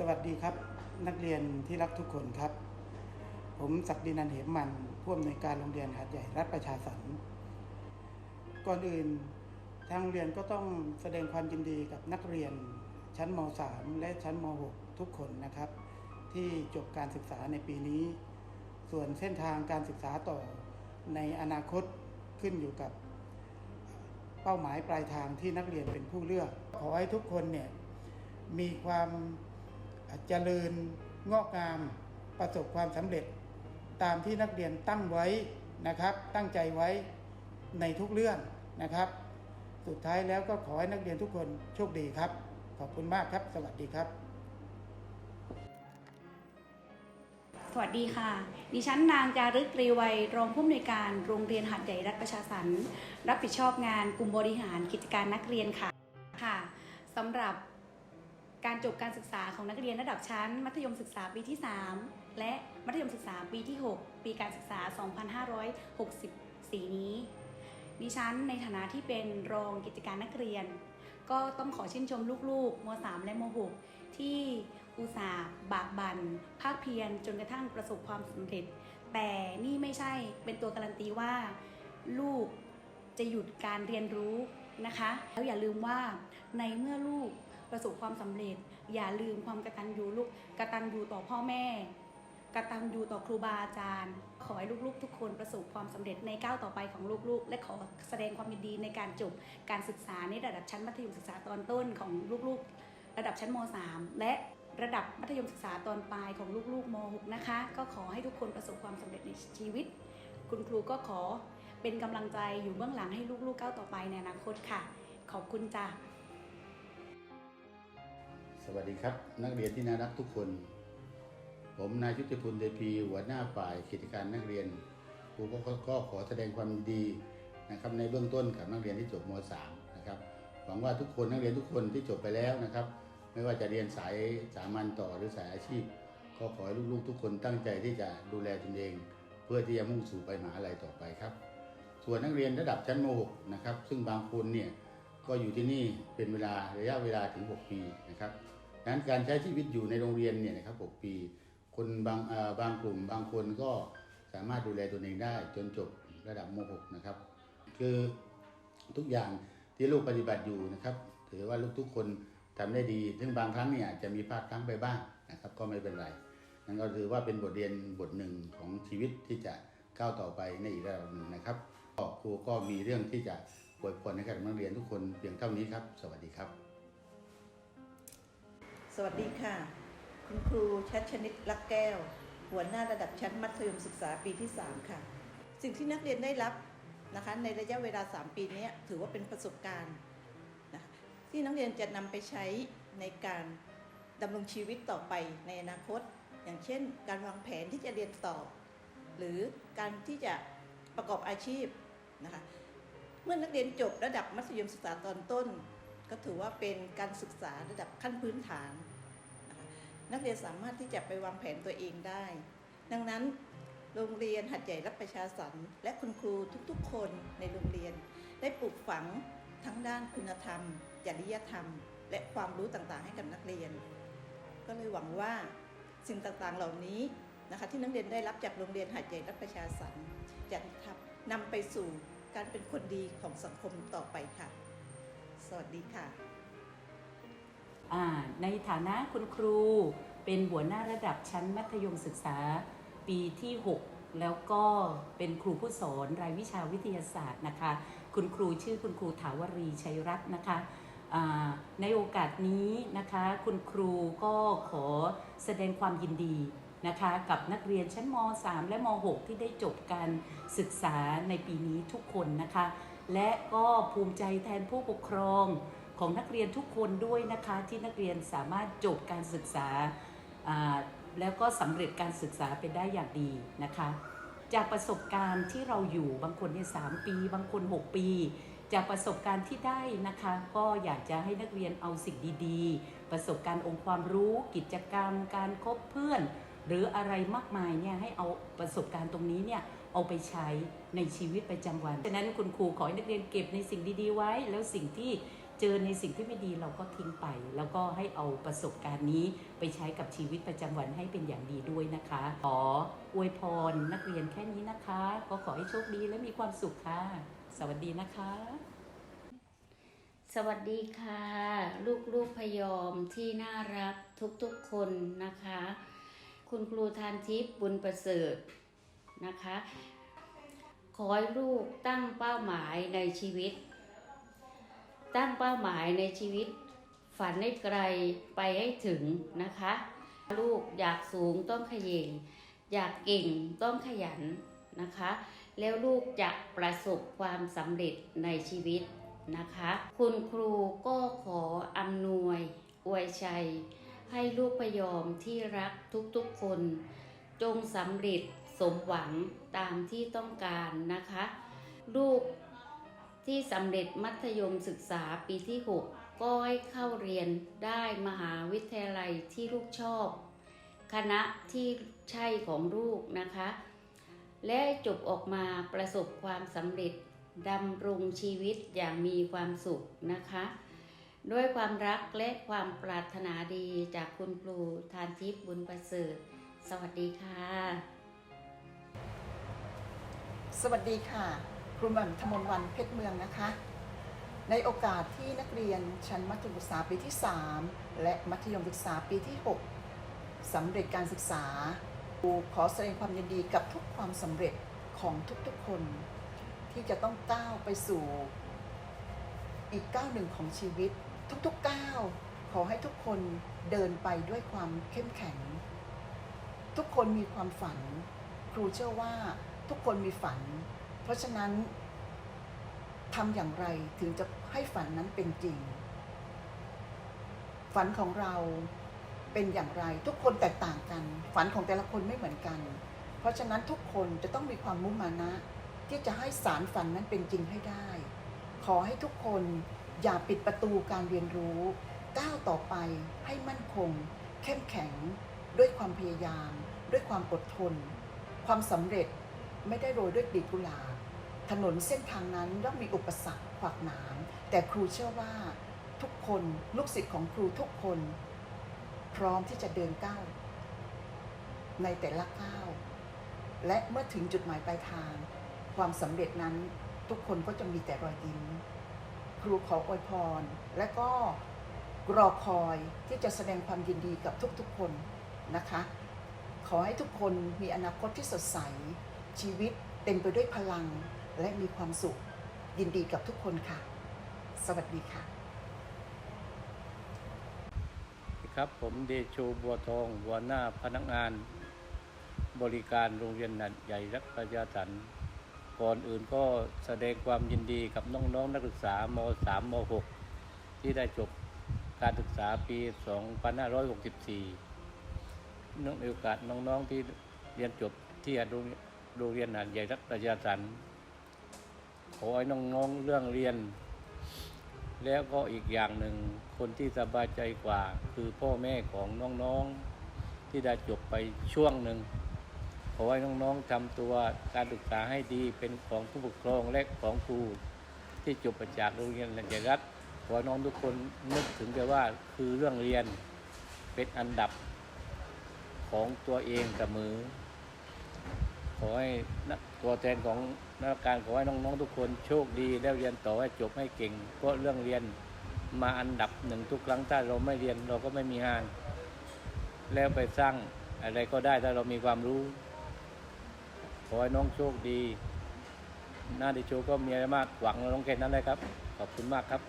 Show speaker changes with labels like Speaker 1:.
Speaker 1: สวัสดีครับนักเรียนที่รักทุกคนครับ ผมศักดินันเหมมันผู้อำนวยการโรงเรียนหาดใหญ่รัฐประชาสรรค์ก่อนอื่นทางโรงเรียนก็ต้องแสดงความยินดีกับนักเรียนชั้นม .3 และชั้นม .6 ทุกคนนะครับ ที่จบการศึกษาในปีนี้ ส่วนเส้นทางการศึกษาต่อในอนาคตขึ้นอยู่กับ เป้าหมายปลายทางที่นักเรียนเป็นผู้เลือก ขอให้ทุกคนเนี่ยมีความ เจริญงอกงามประสบความสำเร็จ ตามที่นักเรียนตั้งไว้นะครับ ตั้งใจไว้ในทุกเรื่องนะครับ สุดท้ายแล้วก็ขอให้นักเรียนทุกคนโชคดีครับ ขอบคุณมากครับ สวัสดีครับ
Speaker 2: สวัสดีค่ะ ดิฉันนางจารึกตรีวัยรองผู้อำนวยการโรงเรียนหัดใหญ่รัฐประชาสรรรับผิดชอบงานกลุ่มบริหารกิจการนักเรียนค่ะค่ะสำหรับ การจบการศึกษาของนักเรียนระดับชั้น มัธยมศึกษาปีที่ 3 และมัธยมศึกษาปีที่ 6 ปีการศึกษา 2564 นี้ ดิฉันในฐานะที่เป็นรองกิจการนักเรียน ก็ต้องขอชื่นชมลูกๆม .3 และม .6 ที่อุตส่าห์บากบัน่นภาคเพียรจนกระทั่งประสบความสำเร็จ แต่นี่ไม่ใช่เป็นตัวการันตีว่า ลูกจะหยุดการเรียนรู้นะคะ แล้วอย่าลืมว่าในเมื่อลูก ประสบความสำเร็จ อย่าลืมความกตัญญูลูกกตัญญูต่อพ่อแม่กตัญญูต่อครูบาอาจารย์ ขอให้ลูกๆ ทุกคนประสบความสำเร็จในก้าวต่อไปของลูกๆ และขอแสดงความยินดีในการจบการศึกษาในระดับชั้นมัธยมศึกษาตอนต้นของลูกๆ ระดับชั้นม .3 และระดับมัธยมศึกษาตอนปลายของลูกๆม .6 นะคะ ก็ขอให้ทุกคนประสบความสำเร็จในชีวิต คุณครูก็ขอเป็นกำลังใจอยู่เบื้องหลังให้ลูกๆก้าวต่อไปในอนาคตค่ะ ขอบคุณจ้ะ
Speaker 3: สวัสดีครับ นักเรียนที่น่ารักทุกคน ผมนายชุติพลเดพีหัวหน้าฝ่ายกิจการนักเรียนครูก็ก็ขอแสดงความดีนะครับในเบื้องต้นกับนักเรียนที่จบม .3 นะครับหวังว่าทุกคนนักเรียนทุกคนที่จบไปแล้วนะครับ ไม่ว่าจะเรียนสายสามัญต่อหรือสายอาชีพ ก็ขอให้ลูกๆ ทุกคนตั้งใจที่จะดูแลตนเอง เพื่อที่จะมุ่งสู่ไปมหาลัยต่อไปครับ ส่วนนักเรียนระดับชั้นม .6 นะครับซึ่งบางคนเนี่ยก็อยู่ที่นี่เป็นเวลาระยะเวลาถึง 6 ปีนะครับ ดังนั้นการใช้ชีวิตอยู่ในโรงเรียนเนี่ยนะครับ 6 ปี คนบางบางกลุ่มบางคนก็สามารถดูแลตัวเองได้ จนจบระดับม .6 นะครับ คือทุกอย่างที่ลูกปฏิบัติอยู่นะครับ ถือว่าลูกทุกคนทำได้ดี ซึ่งบางครั้งเนี่ยจะมีพลาดพลั้งไปบ้างนะครับ ก็ไม่เป็นไร นั่นก็ถือว่าเป็นบทเรียนบทหนึ่งของชีวิตที่จะก้าวต่อไปในอีกระดับหนึ่งนะครับก็ครูก็มีเรื่องที่จะอวยพรให้กับนักเรียนทุกคนเพียงเท่านี้ครับ สวัสดีครับ
Speaker 4: สวัสดีค่ะ คุณครูชัดชนิดลักแก้ว หัวหน้าระดับชั้นมัธยมศึกษาปีที่ 3 ค่ะ สิ่งที่นักเรียนได้รับนะคะในระยะเวลา 3 ปีนี้ถือว่าเป็นประสบการณ์นะคะที่นักเรียนจะนำไปใช้ในการดำรงชีวิตต่อไปในอนาคต อย่างเช่น การวางแผนที่จะเรียนต่อ หรือการที่จะประกอบอาชีพนะคะเมื่อนักเรียนจบระดับมัธยมศึกษาตอนต้น ก็ถือว่าเป็นการศึกษาระดับขั้นพื้นฐาน นักเรียนสามารถที่จะไปวางแผนตัวเองได้ ดังนั้นโรงเรียนหัดใหญ่รับประชาสรรค์และคุณครูทุกๆ คนในโรงเรียน ได้ปลูกฝังทั้งด้านคุณธรรม จริยธรรม และความรู้ต่างๆ ให้กับนักเรียน ก็เลยหวังว่าสิ่งต่างๆเหล่านี้นะคะที่นักเรียนได้รับจากโรงเรียนหัดใหญ่รับประชาสรรค์จะนำไปสู่การเป็นคนดีของสังคมต่อไปค่ะ สวัสดีค่ะ
Speaker 5: ในฐานะคุณครูเป็นหัวหน้าระดับชั้นมัธยมศึกษาปีที่ 6 แล้วก็เป็นครูผู้สอนรายวิชาวิทยาศาสตร์นะคะ คุณครูชื่อคุณครูถาวรีชัยรัตน์นะคะในโอกาสนี้นะคะคุณครูก็ขอแสดงความยินดีนะคะกับนักเรียนชั้นม .3 และม .6 ที่ได้จบการศึกษาในปีนี้ทุกคนนะคะ และก็ภูมิใจแทนผู้ปกครองของนักเรียนทุกคนด้วยนะคะ ที่นักเรียนสามารถจบการศึกษา แล้วก็สำเร็จการศึกษาไปได้อย่างดีนะคะ จากประสบการณ์ที่เราอยู่บางคนเนี่ยสามปี บางคน 6 ปี จากประสบการณ์ที่ได้นะคะ ก็อยากจะให้นักเรียนเอาสิ่งดีๆ ประสบการณ์องค์ความรู้ กิจกรรม การคบเพื่อน หรืออะไรมากมายเนี่ยให้เอาประสบการณ์ตรงนี้เนี่ย เอาไปใช้ในชีวิตประจำวัน ฉะนั้นคุณครูขอให้นักเรียนเก็บในสิ่งดีๆไว้ แล้วสิ่งที่เจอในสิ่งที่ไม่ดีเราก็ทิ้งไป แล้วก็ให้เอาประสบการณ์นี้ไปใช้กับชีวิตประจำวันให้เป็นอย่างดีด้วยนะคะ ขออวยพรนักเรียนแค่นี้นะคะ ก็ขอให้โชคดีและมีความสุขค่ะ สวัสดีนะคะ
Speaker 6: สวัสดีค่ะ ลูกๆพยอมที่น่ารักทุกๆคนนะคะ คุณครูทานทิพย์บุญประเสริฐ นะคะ ขอให้ลูกตั้งเป้าหมายในชีวิต ตั้งเป้าหมายในชีวิต ฝันให้ไกลไปให้ถึงนะคะ ลูกอยากสูงต้องขย e งอยากเก่งต้องขยันนะคะ แล้วลูกจะประสบความสำเร็จในชีวิตนะคะ คุณครูก็ขออำนวยอวยชัยให้ลูกพยอมที่รักทุกๆคน จงสำเร็จ สมหวังตามที่ต้องการนะคะ ลูกที่สำเร็จมัธยมศึกษาปีที่ 6 ก็ให้เข้าเรียนได้มหาวิทยาลัยที่ลูกชอบ คณะที่ใช่ของลูกนะคะ และจบออกมาประสบความสำเร็จดำรงชีวิตอย่างมีความสุขนะคะ ด้วยความรักและความปรารถนาดีจากคุณครูทานทิพย์บุญประเสริฐ สวัสดีค่ะ
Speaker 7: สวัสดีค่ะ ครูหม่ำธมนวันเพชรเมืองนะคะ ในโอกาสที่นักเรียนชั้นมัธยมศึกษาปีที่ 3 และมัธยมศึกษาปีที่ 6สำเร็จการศึกษาครูขอแสดงความยินดีกับทุกความสำเร็จของทุกๆคน ที่จะต้องก้าวไปสู่ อีกก้าวหนึ่งของชีวิต ทุกๆก้าวขอให้ทุกคนเดินไปด้วยความเข้มแข็ง ทุกคนมีความฝัน ครูเชื่อว่า ทุกคนมีฝัน เพราะฉะนั้นทำอย่างไรถึงจะให้ฝันนั้นเป็นจริง ฝันของเราเป็นอย่างไร ทุกคนแตกต่างกัน ฝันของแต่ละคนไม่เหมือนกัน เพราะฉะนั้นทุกคนจะต้องมีความมุ่งมานะ ที่จะให้สารฝันนั้นเป็นจริงให้ได้ ขอให้ทุกคนอย่าปิดประตูการเรียนรู้ก้าวต่อไปให้มั่นคง เข้มแข็ง ด้วยความพยายาม ด้วยความอดทน ความสำเร็จ ไม่ได้โรยด้วยกลีบกุหลาบถนนเส้นทางนั้นย่อมมีอุปสรรคขวากหนาม แต่ครูเชื่อว่าทุกคนลูกศิษย์ของครูทุกคน พร้อมที่จะเดินก้าวในแต่ละก้าวและเมื่อถึงจุดหมายปลายทาง ความสำเร็จนั้นทุกคนก็จะมีแต่รอยยิ้ม ครูขออวยพร และก็รอคอยที่จะแสดงความยินดีกับทุกๆคนนะคะ ขอให้ทุกคนมีอนาคตที่สดใส ชีวิตเต็มไปด้วยพลังและมีความสุข ยินดีกับทุกคนค่ะ สวัสดีค่ะ
Speaker 8: ครับผมเดโชบัวทองหัวหน้าพนักงาน บริการโรงเรียนนัดใหญ่รักประชาสันก่อนอื่นก็แสดงความยินดีกับน้องๆนักศึกษาม3ม6ที่ได้จบการศึกษาปี 2564เนื่องในโอกาสน้องๆที่เรียนจบที่โรงเรียน นัดใหญ่รักประชาสันขอให้น้องๆเรื่องเรียน แล้วก็อีกอย่างหนึ่งคนที่สบายใจกว่า คือพ่อแม่ของน้องๆที่ได้จบไปช่วงหนึ่งขอให้น้องๆทำตัวการศึกษาให้ดีเป็นของผู้ปกครองและของครูที่จบมาจากโรงเรียนรัญรัตขอให้น้องทุกคนนึกถึงแต่ว่าคือเรื่องเรียนเป็นอันดับของตัวเองเสมอ ขอให้ตัวแทนของนักการขอให้น้องๆทุกคนโชคดีแล้วเรียนต่อให้จบให้เก่งเพราะเรื่องเรียนมาอันดับหนึ่งทุกครั้งถ้าเราไม่เรียนเราก็ไม่มีงาน แล้วไปสร้างอะไรก็ได้ถ้าเรามีความรู้ ขอให้น้องโชคดี หน้าดิโชก็มีอะไรมากหวังน้องแค่นั้นเลยครับ ขอบคุณมากครับ